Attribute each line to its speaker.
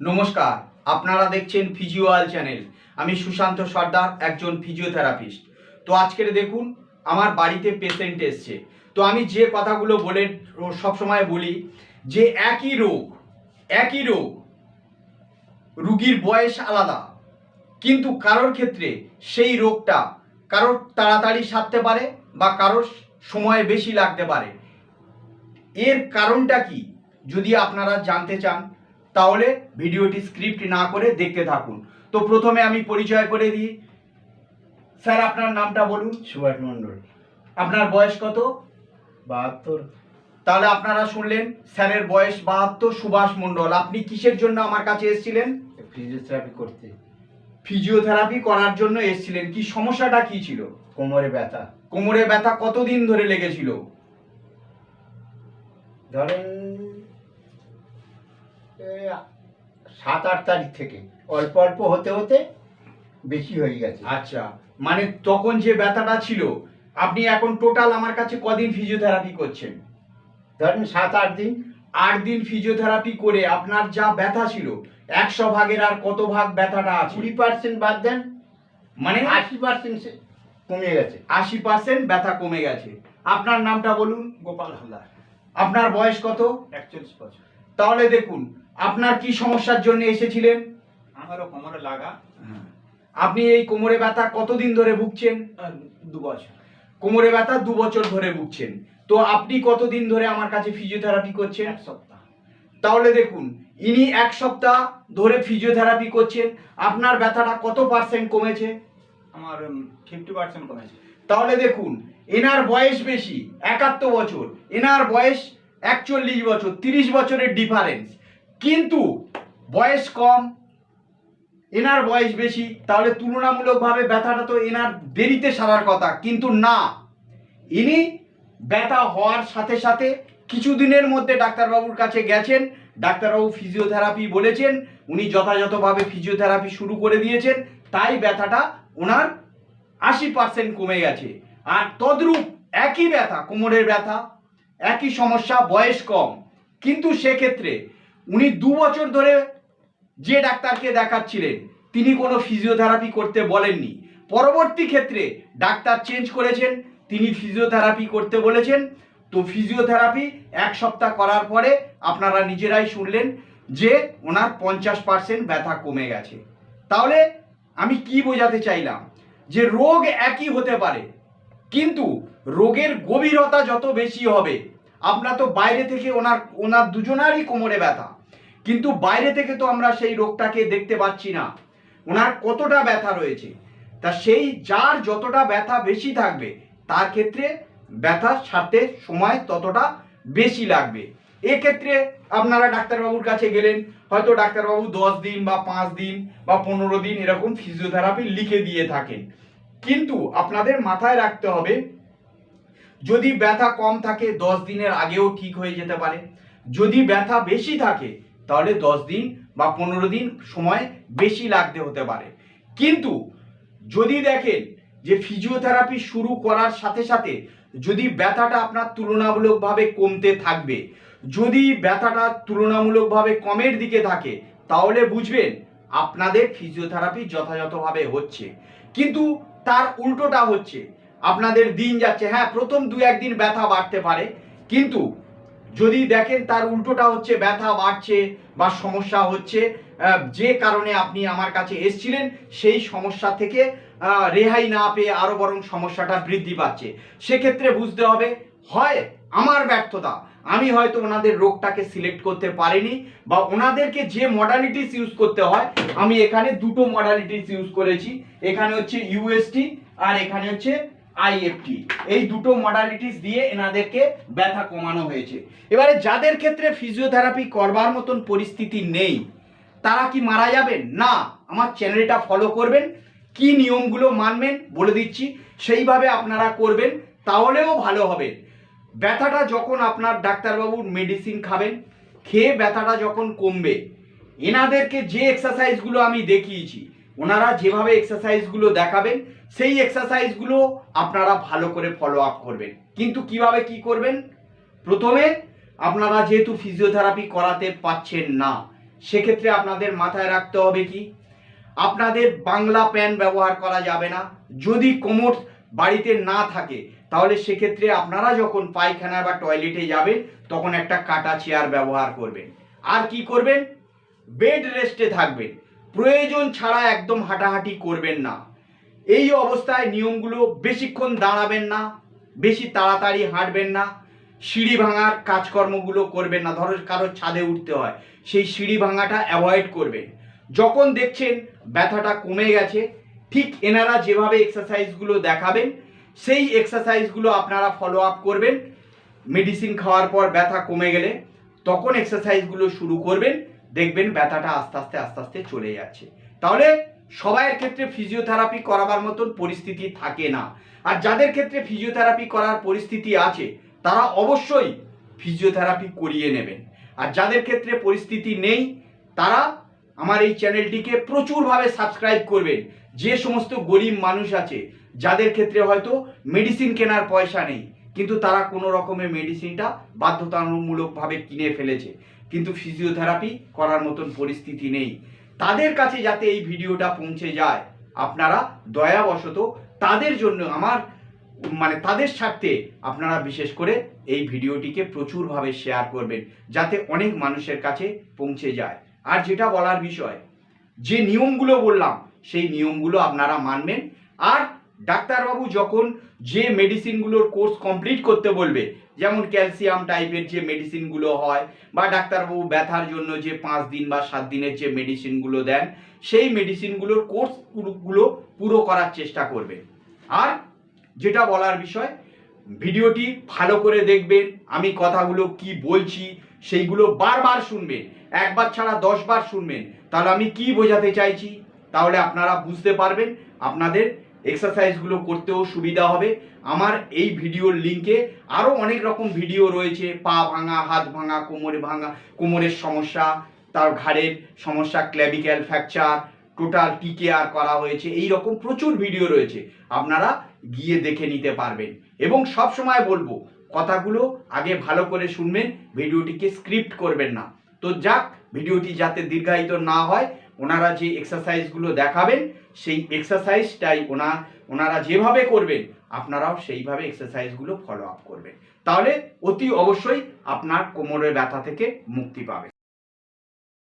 Speaker 1: নমস্কার, আপনারা দেখছেন ফিজিওয়াল চ্যানেল আমি সুশান্ত সর্দার, একজন ফিজিওথেরাপিস্ট তো আজকের দেখুন, আমার বাড়িতে পেশেন্ট এসছে। তো আমি যে কথাগুলো বলে সবসময় বলি, যে একই রোগ একই রোগ, রুগীর বয়স আলাদা। কিন্তু কারোর ক্ষেত্রে সেই রোগটা কারোর তাড়াতাড়ি সারতে পারে বা কারোর সময় বেশি লাগতে পারে। এর কারণটা কি? যদি আপনারা জানতে চান তাহলে ভিডিওটি স্ক্রিপ্ট না করে দেখতে থাকুন। তো প্রথমে আমি পরিচয় করে দিই। স্যার আপনার নামটা বলুন।
Speaker 2: সুভাষ মণ্ডল।
Speaker 1: আপনার বয়স কত?
Speaker 2: বাহাত্তর।
Speaker 1: তাহলে আপনারা শুনলেন স্যারের বয়স বাহাত্তর সুভাষ মণ্ডল। আপনি কিসের জন্য আমার কাছে এসেছিলেন?
Speaker 2: ফিজিওথেরাপি করতে।
Speaker 1: ফিজিওথেরাপি করার জন্য এসেছিলেন। কি সমস্যাটা কি ছিল?
Speaker 2: কোমরে ব্যথা।
Speaker 1: কোমরে ব্যথা কতদিন ধরে লেগেছিল?
Speaker 2: ধরেন সাত আট তারিখ থেকে। অল্প অল্প হতে হতে বেশি হয়ে গেছে।
Speaker 1: আচ্ছা মানে তখন যে ব্যথাটা ছিল আপনি এখন টোটাল আমার কাছে কদিন ফিজিওথেরাপি করছেন?
Speaker 2: ধরেন সাত আট দিন।
Speaker 1: আট দিন ফিজিওথেরাপি করে আপনার যা ব্যথা ছিল একশো ভাগের আর কত ভাগ ব্যথাটা আছে?
Speaker 2: কুড়ি পার্সেন্ট বাদ দেন।
Speaker 1: মানে?
Speaker 2: আশি পার্সেন্ট কমে গেছে।
Speaker 1: আশি পার্সেন্ট ব্যথা কমে গেছে। আপনার নামটা বলুন।
Speaker 3: গোপাল হালদার।
Speaker 1: আপনার বয়স কত?
Speaker 3: একচল্লিশ বছর।
Speaker 1: তাহলে দেখুন আপনার কি সমস্যার জন্য এসেছিলেন?
Speaker 3: আমারও কোমরে লাগা।
Speaker 1: আপনি এই কোমরে ব্যথা কতদিন ধরে ভুগছেন?
Speaker 3: দু বছর।
Speaker 1: কোমরে ব্যথা দু বছর ধরে ভুগছেন। তো আপনি কতদিন ধরে আমার কাছে ফিজিওথেরাপি করছেন?
Speaker 3: এক সপ্তাহ।
Speaker 1: তাহলে দেখুন ইনি এক সপ্তাহ ধরে ফিজিওথেরাপি করছেন। আপনার ব্যথাটা কত পার্সেন্ট কমেছে?
Speaker 3: আমার ফিফটি পার্সেন্ট কমেছে।
Speaker 1: তাহলে দেখুন এনার বয়স বেশি একাত্তর বছর। এনার বয়স একচল্লিশ বছর, তিরিশ বছরের ডিফারেন্স কিন্তু বয়স কম, এনার বয়স বেশি, তাহলে তুলনামূলকভাবে ব্যথাটা তো এনার দেরিতে সারার কথা। কিন্তু না, ইনি ব্যথা হওয়ার সাথে সাথে কিছুদিনের মধ্যে ডাক্তারবাবুর কাছে গেছেন, ডাক্তারবাবু ফিজিওথেরাপি বলেছেন, উনি যথাযথভাবে ফিজিওথেরাপি শুরু করে দিয়েছেন, তাই ব্যথাটা ওনার আশি পার্সেন্ট কমে গেছে। আর তদ্রূপ একই ব্যথা, কোমরের ব্যথা একই সমস্যা, বয়স কম। কিন্তু সেক্ষেত্রে উনি দু বছর ধরে যে ডাক্তারকে দেখাচ্ছিলেন, তিনি কোনো ফিজিওথেরাপি করতে বলেননি। পরবর্তী ক্ষেত্রে ডাক্তার চেঞ্জ করেছেন, তিনি ফিজিওথেরাপি করতে বলেছেন। তো ফিজিওথেরাপি এক সপ্তাহ করার পরে আপনারা নিজেরাই শুনলেন যে ওনার পঞ্চাশ পার্সেন্ট ব্যথা কমে গেছে। তাহলে আমি কি বোঝাতে চাইলাম? যে রোগ একই হতে পারে কিন্তু রোগের গভীরতা যত বেশি হবে, আমরা তো বাইরে থেকে ওনার ওনার দুজনারই কোমরে ব্যথা। কিন্তু বাইরে থেকে তো আমরা সেই রোগটাকে দেখতে পাচ্ছি না। ওনার কতটা ব্যথা রয়েছে? তা সেই যার যতটা ব্যথা বেশি থাকবে, তার ক্ষেত্রে ব্যথা সারতে সময় ততটা বেশি লাগবে। এক্ষেত্রে আপনারা ডাক্তারবাবুর কাছে গেলেন, হয়তো ডাক্তারবাবু দশ দিন বা পাঁচ দিন বা পনেরো দিন এরকম ফিজিওথেরাপি লিখে দিয়ে থাকেন। কিন্তু আপনাদের মাথায় রাখতে হবে, যদি ব্যথা কম থাকে, দশ দিনের আগেও ঠিক হয়ে যেতে পারে। যদি ব্যথা বেশি থাকে, তাহলে দশ দিন বা পনেরো দিন সময় বেশি লাগতে হতে পারে। কিন্তু যদি দেখেন যে ফিজিওথেরাপি শুরু করার সাথে সাথে যদি ব্যথাটা আপনার তুলনামূলকভাবে কমতে থাকবে, যদি ব্যথাটা তুলনামূলকভাবে কমের দিকে থাকে, তাহলে বুঝবেন আপনাদের ফিজিওথেরাপি যথাযথভাবে হচ্ছে। কিন্তু তার উল্টোটা হচ্ছে, আপনাদের দিন যাচ্ছে। হ্যাঁ প্রথম দু একদিন ব্যথা বাড়তে পারে, কিন্তু যদি দেখেন তার উল্টোটা হচ্ছে ব্যথা বাড়ছে বা সমস্যা হচ্ছে যে কারণে আপনি আমার কাছে এসছিলেন, সেই সমস্যা থেকে রেহাই না পেয়ে আরও বরং সমস্যাটা বৃদ্ধি পাচ্ছে। সেক্ষেত্রে বুঝতে হবে হয় আমার ব্যর্থতা। আমি হয়তো ওনাদের রোগটাকে সিলেক্ট করতে পারিনি বা ওনাদেরকে যে মডালিটিস ইউজ করতে হয়, আমি এখানে দুটো মডালিটিস ইউজ করেছি। এখানে হচ্ছে ইউএসটি আর এখানে হচ্ছে আইএফটি এই দুটো মডালিটিস দিয়ে এনাদেরকে ব্যথা কমানো হয়েছে। এবারে যাদের ক্ষেত্রে ফিজিওথেরাপি করবার মতন পরিস্থিতি নেই, তারা কি মারা যাবেন? না, আমার চ্যানেলটা ফলো করবেন, কি নিয়মগুলো মানবেন বলে দিচ্ছি। সেইভাবে আপনারা করবেন, তাহলেও ভালো হবে। ব্যথাটা যখন আপনার ডাক্তারবাবুর মেডিসিন খাবেন, খেয়ে ব্যথাটা যখন কমবে, এনাদেরকে যে এক্সারসাইজগুলো আমি দেখিয়েছি, ওনারা যেভাবে এক্সারসাইজগুলো দেখাবেন, সেই এক্সারসাইজগুলো আপনারা ভালো করে ফলো আপ করবেন। কিন্তু কীভাবে কি করবেন? প্রথমে আপনারা যেহেতু ফিজিওথেরাপি করাতে পাচ্ছেন না, সেক্ষেত্রে আপনাদের মাথায় রাখতে হবে কি? আপনাদের বাংলা প্যান ব্যবহার করা যাবে না। যদি কোমর বাড়িতে না থাকে তাহলে সেক্ষেত্রে আপনারা যখন পায়খানা বা টয়লেটে যাবেন, তখন একটা কাটা চেয়ার ব্যবহার করবেন। আর কি করবেন? বেড রেস্টে থাকবেন। প্রয়োজন ছাড়া একদম হাঁটাহাঁটি করবেন না। এই অবস্থায় নিয়মগুলো বেশিক্ষণ দাঁড়াবেন না, বেশি তাড়াতাড়ি হাঁটবেন না। সিঁড়ি ভাঙার কাজকর্মগুলো করবেন না। ধরো কারোর ছাদে উঠতে হয়, সেই সিঁড়ি ভাঙাটা অ্যাভয়েড করবেন। যখন দেখছেন ব্যথাটা কমে গেছে, ঠিক এনারা যেভাবে এক্সারসাইজগুলো দেখাবেন সেই এক্সারসাইজগুলো আপনারা ফলো আপ করবেন। মেডিসিন খাওয়ার পর ব্যথা কমে গেলে তখন এক্সারসাইজগুলো শুরু করবেন। দেখবেন ব্যথাটা আস্তে আস্তে আস্তে আস্তে চলে যাচ্ছে। তাহলে সবাইয়ের ক্ষেত্রে ফিজিওথেরাপি করাবার মতন পরিস্থিতি থাকে না। আর যাদের ক্ষেত্রে ফিজিওথেরাপি করার পরিস্থিতি আছে, তারা অবশ্যই ফিজিওথেরাপি করিয়ে নেবেন। আর যাদের ক্ষেত্রে পরিস্থিতি নেই, তারা আমার এই চ্যানেলটিকে প্রচুরভাবে সাবস্ক্রাইব করবেন। যে সমস্ত গরিব মানুষ আছে যাদের ক্ষেত্রে হয়তো মেডিসিন কেনার পয়সা নেই, কিন্তু তারা কোনো রকমের মেডিসিনটা বাধ্যতামূলকভাবে কিনে ফেলেছে। কিন্তু ফিজিওথেরাপি করার মতন পরিস্থিতি নেই। তাদের কাছে যাতে এই ভিডিওটা পৌঁছে যায়, আপনারা দয়াবশত তাদের জন্য আমার মানে তাদের স্বার্থে আপনারা বিশেষ করে এই ভিডিওটিকে প্রচুরভাবে শেয়ার করবেন, যাতে অনেক মানুষের কাছে পৌঁছে যায়। আর যেটা বলার বিষয়, যে নিয়মগুলো বললাম, সেই নিয়মগুলো আপনারা মানবেন। আর ডাক্তারবাবু যখন যে মেডিসিনগুলোর কোর্স কমপ্লিট করতে বলবে, যেমন ক্যালসিয়াম টাইপের যে মেডিসিনগুলো হয়, বা ডাক্তারবাবু ব্যথার জন্য যে পাঁচ দিন বা সাত দিনের যে মেডিসিনগুলো দেন, সেই মেডিসিনগুলোর কোর্সগুলো পুরো করার চেষ্টা করবে। আর যেটা বলার বিষয়, ভিডিওটি ভালো করে দেখবেন, আমি কথাগুলো কি বলছি, সেইগুলো বারবার শুনবেন, একবার ছাড়া দশবার শুনবেন। তাহলে আমি কি বোঝাতে চাইছি? তাহলে আপনারা বুঝতে পারবেন, আপনাদের এক্সারসাইজগুলো করতেও সুবিধা হবে। আমার এই ভিডিওর লিঙ্কে আরও অনেক রকম ভিডিও রয়েছে, পা ভাঙা, হাত ভাঙা, কোমরে ভাঙা, কোমরের সমস্যা, তার ঘাড়ের সমস্যা ক্ল্যাবিক্যাল ফ্র্যাকচার টোটাল টিকেআর করা হয়েছে, এই রকম প্রচুর ভিডিও রয়েছে, আপনারা গিয়ে দেখে নিতে পারবেন। এবং সব সময় বলব, কথাগুলো আগে ভালো করে শুনবেন ভিডিওটিকে স্ক্রিপ্ট করবেন না। তো যাক ভিডিওটি যাতে দীর্ঘায়িত না হয় ওনারা যে এক্সারসাইজগুলো দেখাবেন, সেই এক্সারসাইজটাই ওনা, ওনারা যেভাবে করবেন, আপনারাও সেইভাবে এক্সারসাইজগুলো ফলো আপ করবেন। তাহলে অতি অবশ্যই আপনার কোমরের ব্যথা থেকে মুক্তি পাবে